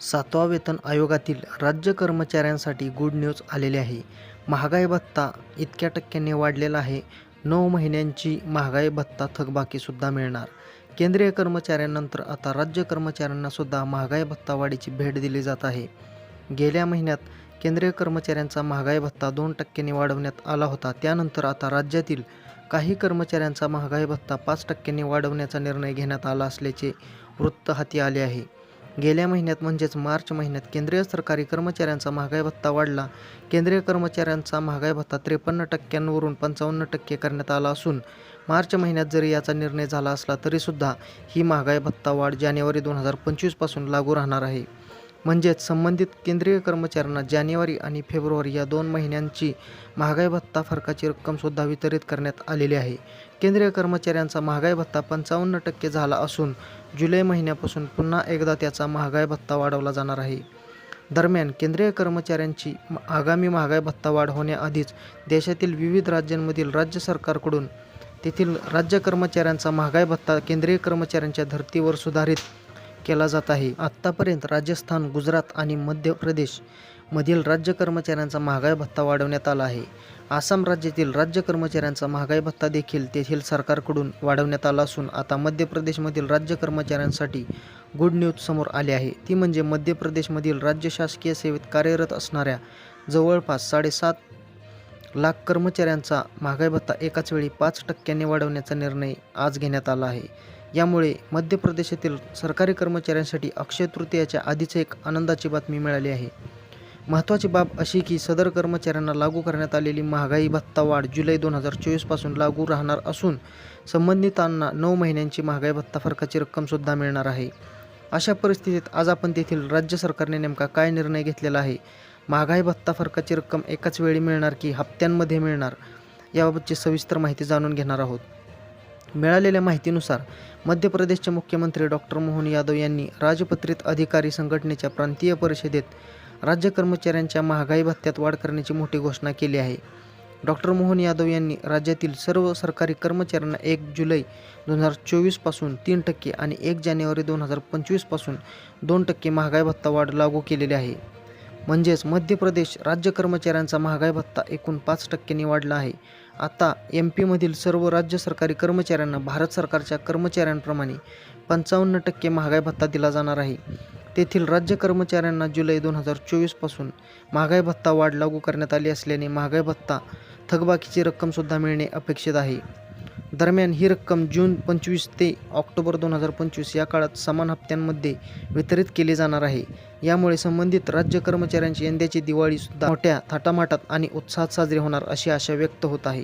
सातवा वेतन आयोगातील राज्य कर्मचाऱ्यांसाठी गुड न्यूज आलेली आहे. महागाई भत्ता इतक्या टक्क्यांनी वाढलेला आहे. नऊ महिन्यांची महागाई भत्ता थकबाकीसुद्धा मिळणार. केंद्रीय कर्मचाऱ्यांनंतर आता राज्य कर्मचाऱ्यांनासुद्धा महागाई भत्ता वाढीची भेट दिली जात आहे. गेल्या महिन्यात केंद्रीय कर्मचाऱ्यांचा महागाई भत्ता दोन टक्क्यांनी वाढवण्यात आला होता. त्यानंतर आता राज्यातील काही कर्मचाऱ्यांचा महागाई भत्ता पाच टक्क्यांनी वाढवण्याचा निर्णय घेण्यात आला असल्याचे वृत्त हाती आले आहे. गेल्या महिन्यात म्हणजेच मार्च महिन्यात केंद्रीय सरकारी कर्मचाऱ्यांचा महागाई भत्ता वाढला. केंद्रीय कर्मचाऱ्यांचा महागाई भत्ता त्रेपन्न टक्क्यांवरून पंचावन्न टक्के करण्यात आला असून मार्च महिन्यात जरी याचा निर्णय झाला असला तरीसुद्धा ही महागाई भत्ता वाढ जानेवारी दोन हजार पंचवीसपासून लागू राहणार आहे. म्हणजेच संबंधित केंद्रीय कर्मचाऱ्यांना जानेवारी आणि फेब्रुवारी या दोन महिन्यांची महागाई भत्ता फरकाची रक्कमसुद्धा वितरित करण्यात आलेली आहे. केंद्रीय कर्मचाऱ्यांचा महागाई भत्ता पंचावन्न टक्के झाला असून जुलै महिन्यापासून पुन्हा एकदा त्याचा महागाई भत्ता वाढवला जाणार आहे. दरम्यान केंद्रीय कर्मचाऱ्यांची म- आगामी महागाई भत्ता वाढ होण्याआधीच देशातील विविध राज्यांमधील राज्य सरकारकडून तेथील राज्य कर्मचाऱ्यांचा महागाई भत्ता केंद्रीय कर्मचाऱ्यांच्या धर्तीवर सुधारित केला जात आहे. आत्तापर्यंत राजस्थान गुजरात आणि मध्य प्रदेश मधील राज्य कर्मचाऱ्यांचा महागाई भत्ता वाढवण्यात आला आहे. आसाम राज्यातील राज्य कर्मचाऱ्यांचा महागाई भत्ता देखील तेथील सरकारकडून वाढवण्यात आला असून आता मध्य प्रदेशमधील राज्य कर्मचाऱ्यांसाठी गुड न्यूज समोर आली आहे. ती म्हणजे मध्य प्रदेशमधील राज्य शासकीय सेवेत कार्यरत असणाऱ्या जवळपास साडेसात लाख कर्मचाऱ्यांचा महागाई भत्ता एकाच वेळी पाच टक्क्यांनी वाढवण्याचा निर्णय आज घेण्यात आला आहे. यामुळे मध्य प्रदेशातील सरकारी कर्मचाऱ्यांसाठी अक्षय तृतीयाच्या आधीच एक आनंदाची बातमी मिळाली आहे. महत्त्वाची बाब अशी की सदर कर्मचाऱ्यांना लागू करण्यात आलेली महागाई भत्ता वाढ जुलै दोन हजार चोवीसपासून लागू राहणार असून संबंधितांना नऊ महिन्यांची महागाई भत्ता फरकाची रक्कमसुद्धा मिळणार आहे. अशा परिस्थितीत आज आपण तेथील राज्य सरकारने नेमका काय निर्णय घेतलेला आहे? महागाई भत्ता फरकाची रक्कम एकाच वेळी मिळणार की हप्त्यांमध्ये मिळणार याबाबतची सविस्तर माहिती जाणून घेणार आहोत. मिळालेल्या माहितीनुसार मध्य प्रदेशचे मुख्यमंत्री डॉक्टर मोहन यादव यांनी राजपत्रित अधिकारी संघटनेच्या प्रांतीय परिषदेत राज्य कर्मचाऱ्यांच्या महागाई भत्त्यात वाढ करण्याची मोठी घोषणा केली आहे. डॉक्टर मोहन यादव यांनी राज्यातील सर्व सरकारी कर्मचाऱ्यांना एक जुलै दोन हजार चोवीसपासून तीन टक्के आणि एक जानेवारी दोन हजार पंचवीसपासून दोन टक्के महागाई भत्ता वाढ लागू केलेली आहे. म्हणजेच मध्य प्रदेश राज्य कर्मचाऱ्यांचा महागाई भत्ता एकूण पाच टक्क्यांनी वाढला आहे. आता एम पीमधील सर्व राज्य सरकारी कर्मचाऱ्यांना भारत सरकारच्या कर्मचाऱ्यांप्रमाणे पंचावन्न टक्के महागाई भत्ता दिला जाणार आहे. तेथील राज्य कर्मचाऱ्यांना जुलै दोन हजार चोवीसपासून महागाई भत्ता वाढ लागू करण्यात आली असल्याने महागाई भत्ता थकबाकीची रक्कमसुद्धा मिळणे अपेक्षित आहे. दरम्यान ही रक्कम जून पंचवीस ते ऑक्टोबर दोन हजार पंचवीस या काळात समान हप्त्यांमध्ये वितरित केली जाणार आहे. यामुळे संबंधित राज्य कर्मचाऱ्यांची यंदाची दिवाळीसुद्धा मोठ्या थाटामाटात आणि उत्साहात साजरी होणार अशी आशा व्यक्त होत आहे.